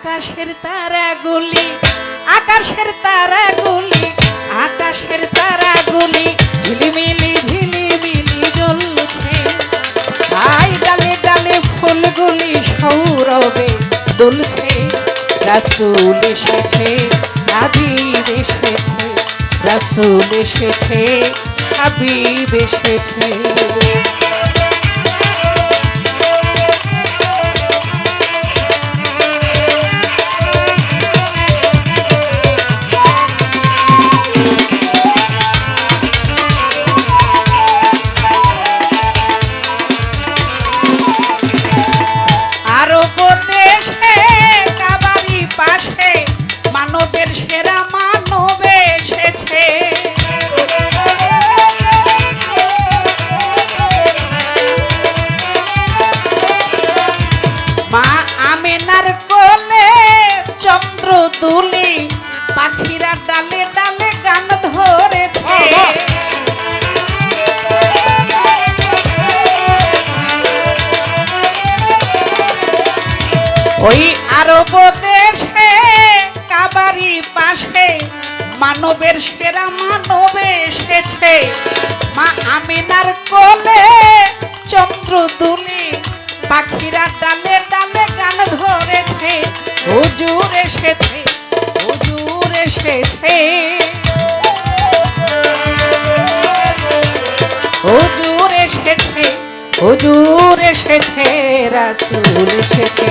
আকাশের তারা গুলি আকাশের তারাগুলি আকাশের তারাগুলি ঝিলিমিলি ঝিলিমিলি জ্বলছে। আই ডালে ডালে ফুলগুলি সৌরবে দুলছে। রাসুল এসেছে, হাবিব এসেছে, রাসুল এসেছে, হাবিব এসেছে। ওই আরব দেশে কাবারি পাশে, মানবের সেরা মানব এসেছে। মা আমিনার কোলে চন্দ্র দুলি পাখিরা ডালে ডালে গান ধরেছে। হুজুর এসেছে হুজুর এসেছে। হুজুর এসেছে হুজুর এসেছে, রাসূল এসেছে।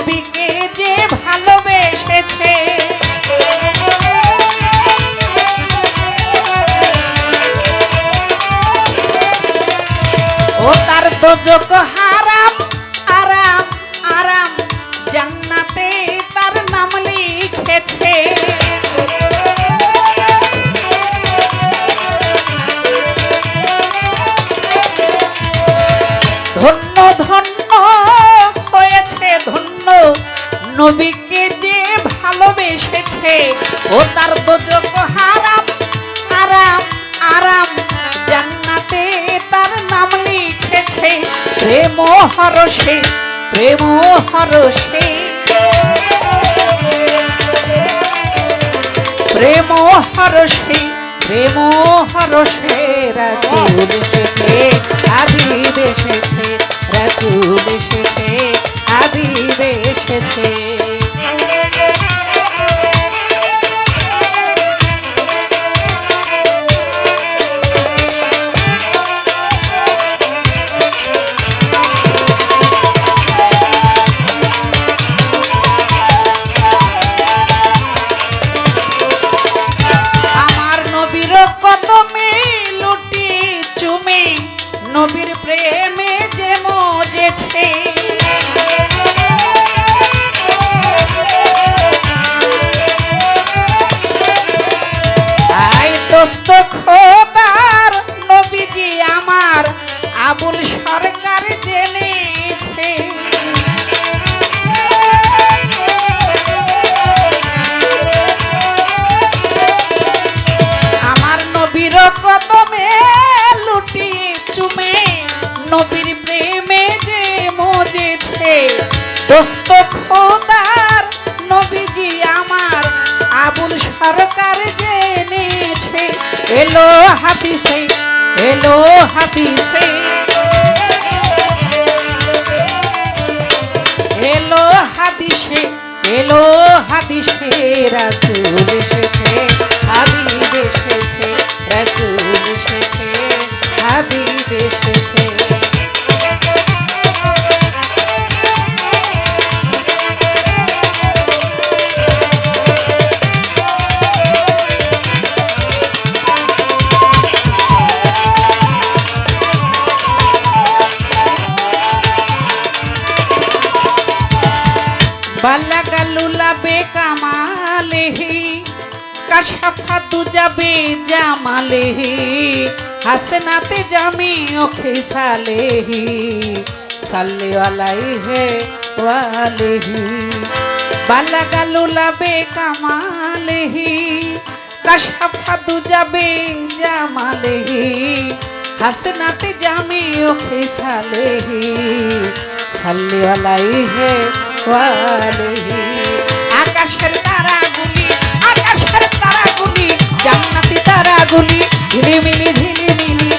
নবীকে যে ভালোবেসেছে। ও তার দোজক হারাম, আরাম আরাম, জান্নাতে তার নাম লিখেছে। ধন্য ধন্য নবীকে যে ভালোবেসেছে, ও তার দোজক হারাম আরাম আরাম জান্নাতে তার নাম লিখেছে, প্রেম হরসে প্রেম হরসে প্রেম হরসে প্রেম হরসে রাসুল এসেছে, হাবিব এসেছে, রাসুল এসেছে, হাবিব এসেছে। প্রেমে যে মজেছে। আই আমার আবুল সরকার আবুল সরকার জেনেছে এলো হাফিসে এলো হাফিসে কাশাফাতু যাবে জামালেহি হাসনাতে জামি ওখে সালেহি সাল্লে আলাইহে ওয়ালেহি বালাগালুলা বেকামালেহি কাশাফাদু যাবে জামালে, হাসনাতে জামে ওকে সালে সাল্লি আলাইহে ওয়ালিহি ঝিলিমিলি ঝিলিমিলি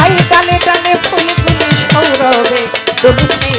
আয় টানে টানে ফুল ফুলগুলি সৌরভে। দুলছে